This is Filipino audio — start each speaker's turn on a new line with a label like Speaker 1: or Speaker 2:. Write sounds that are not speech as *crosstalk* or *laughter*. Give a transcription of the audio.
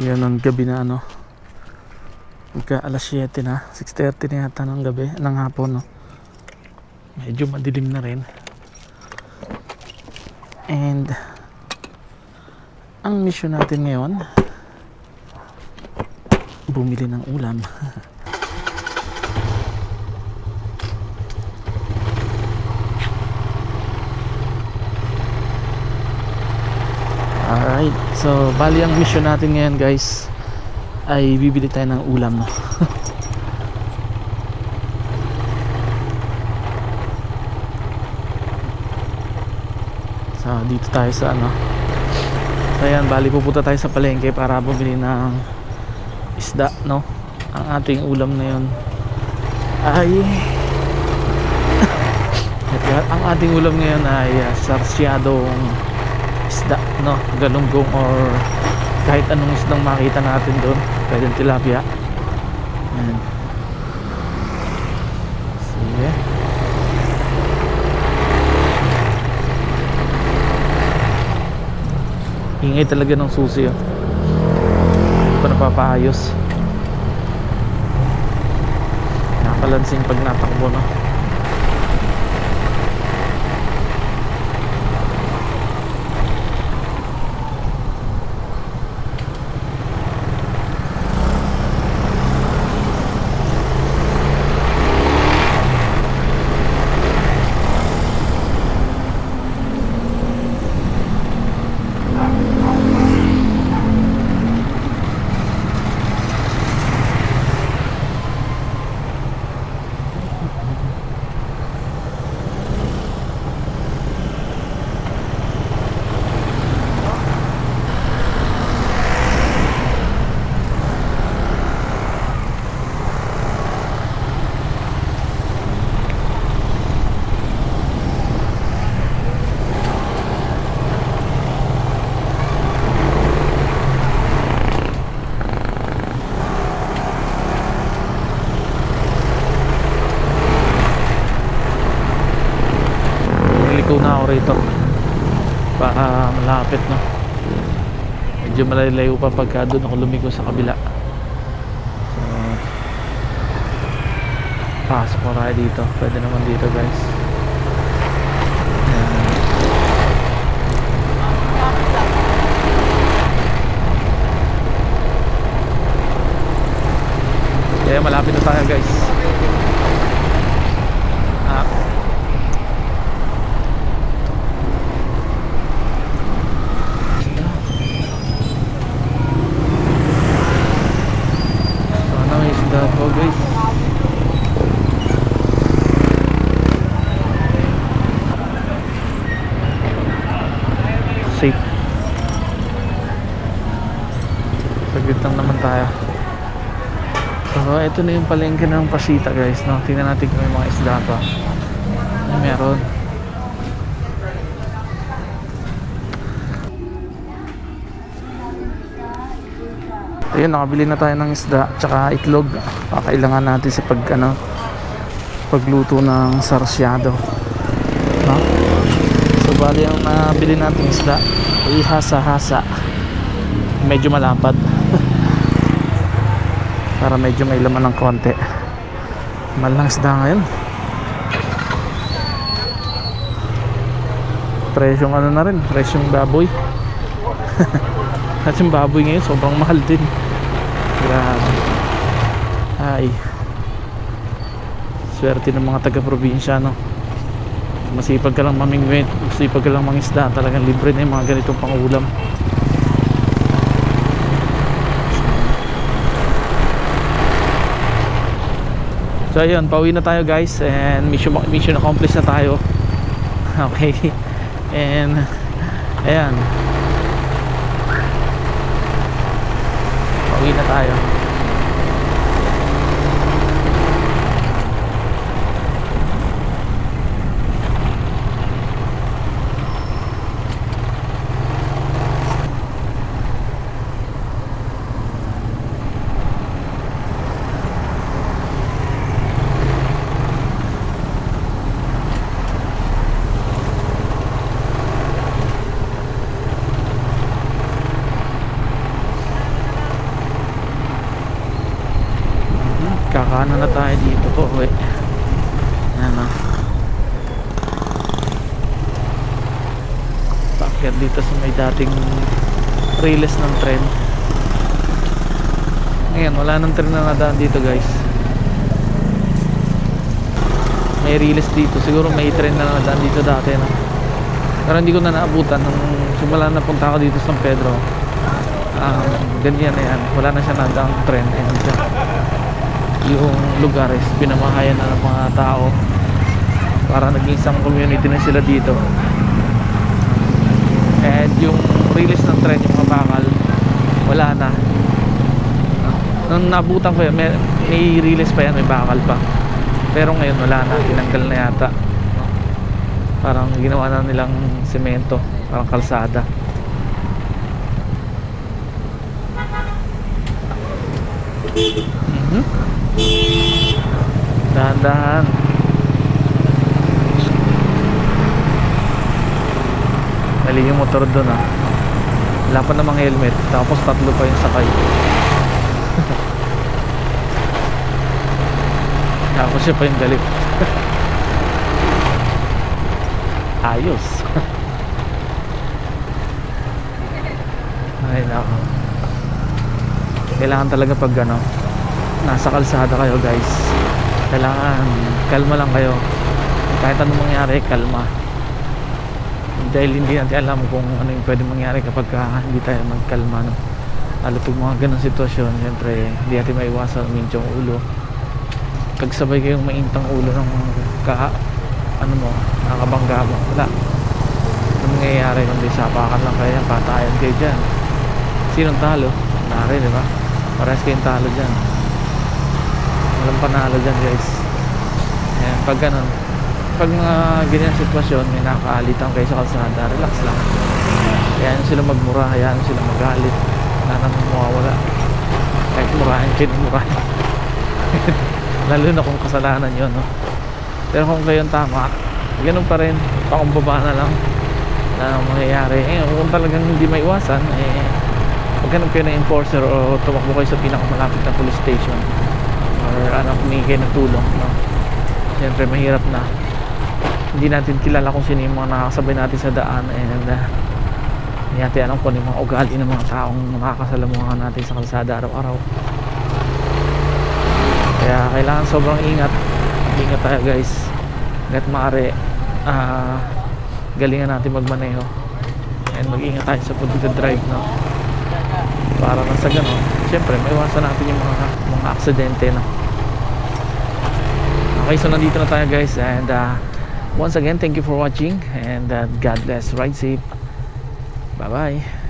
Speaker 1: Yan ang gabi na ano. Magka alas 7 na. 6.30 na yata ng gabi. Ng hapon no. Medyo madilim na rin. And ang mission natin ngayon bumili ng ulam. *laughs* Alright, so bali ang mission natin ngayon guys ay bibili tayo ng ulam. So dito tayo sa ano. So ayan bali pupunta tayo sa palengke para bumili ng isda no? Ang ating ulam na yun. Ay. *laughs* Ang ating ulam ngayon ay uh, sarsyadong isda no? Galunggong or kahit anong isdang makita natin doon. Pwedeng tilapia. Yan sige. Ingay talaga ng susi oh. hindi pa napapaayos. Nakalansing pag natakbo no Liko na ako rito Baka malapit no? Medyo malalayo pa pagka doon ako lumiko sa kabila. So Pasok ko dito. Pwede naman dito guys. Kaya malapit na tayo guys Ah, Sana may isda po guys. Safe. Saglit lang naman tayo. So, ito na yung palengke ng pasita guys. No? Tingnan natin kung may mga isda pa. Ay, meron. Ayun, nakabili na tayo ng isda tsaka itlog. Kakailangan natin sa pag ano pagluto ng sarsyado. No? So bali ang nabili natin isda ay hasa-hasa. Medyo malapad. Para medyo may laman ng konti. Malang isda ngayon. Presyong ano na rin, presyong baboy. *laughs* At yung baboy ngayon sobrang mahal din. Grabe. Ay. Swerte ng mga taga-probinsya, no? Masipag ka lang mamingwit, masipag ka lang mangisda, talagang libre na yung mga ganitong pangulam. So ayun, pauwi na tayo guys and mission, mission accomplished na tayo. *laughs* Okay. And ayan. Pauwi na tayo. Na tayo dito po. Uwi. Yan o. Paakyat dito sa may dating riles ng tren. Ngayon, wala nang tren na nadaan dito guys. May riles dito. Siguro may tren na nadaan dito dati. No? Pero hindi ko na naabutan nung simula na punta ako dito sa San Pedro. Um, ganyan na yan. Wala na siya nadaang tren. And uh, yung lugar is pinamahayan na ng mga tao. Para naging isang community na sila dito. And yung release ng tren yung mga bakal wala na. Nung nabutan ko yun may, may release pa yan may bakal pa. Pero ngayon wala na. Tinanggal na yata. Parang ginawa na nilang semento parang kalsada Mhm. Dahan-dahan. Mali yung motor doon ah. Wala pa namang helmet. Tapos tatlo pa yung sakay. *laughs* Tapos siya pa yung galit. *laughs* Ayos. *laughs* Ay nako. Kailangan talaga pag ano, nasa kalsada kayo guys. Kailangan kalma lang kayo. Kahit anong mangyari kalma. Dahil hindi natin alam kung ano yung pwede mangyari kapag ka hindi tayo magkalma no? lalo pag mga ganong sitwasyon syempre hindi natin maiwasan uminti yung ulo. Pag sabay kayong maintang ulo ng ka ano mo nakabangga mo wala. Ano mangyayari kundi sapakan lang kayo patayan kayo dyan. Sinong talo? nari di ba? parehas kayong talo dyan walang panalo dyan guys. Ayan, pag ganun pag mga ganyan sitwasyon may nakakaalitan kayo sa kalsada relax lang. Hayaan sila magmura hayaan sila magalit. Wala namang mawawala. Kahit murahin kayo ng murahin *laughs* lalo na kung kasalanan yun no? pero kung kayo tama ganun pa rin. Pakumbaba na lang na mangyayari. Eh, kung talagang hindi maiwasan eh maghanap kayo ng enforcer o tumakbo kayo sa pinakamalapit na police station ano humingi kayo ng tulong no? siyempre mahirap na hindi natin kilala kung sino yung mga nakakasabay natin sa daan and uh, hindi natin alam kung ano mga ugali ng mga taong nakakasalamuhan natin sa kalsada araw-araw kaya kailangan sobrang ingat ingat tayo guys hanggat maaari ah galingan natin magmaneho and mag-ingat tayo sa pagdadrive no? para na sa gano'n syempre may iwasan natin yung mga mga aksidente no? Okay so nandito na tayo guys and uh, once again thank you for watching and uh, God bless. Ride safe. Bye bye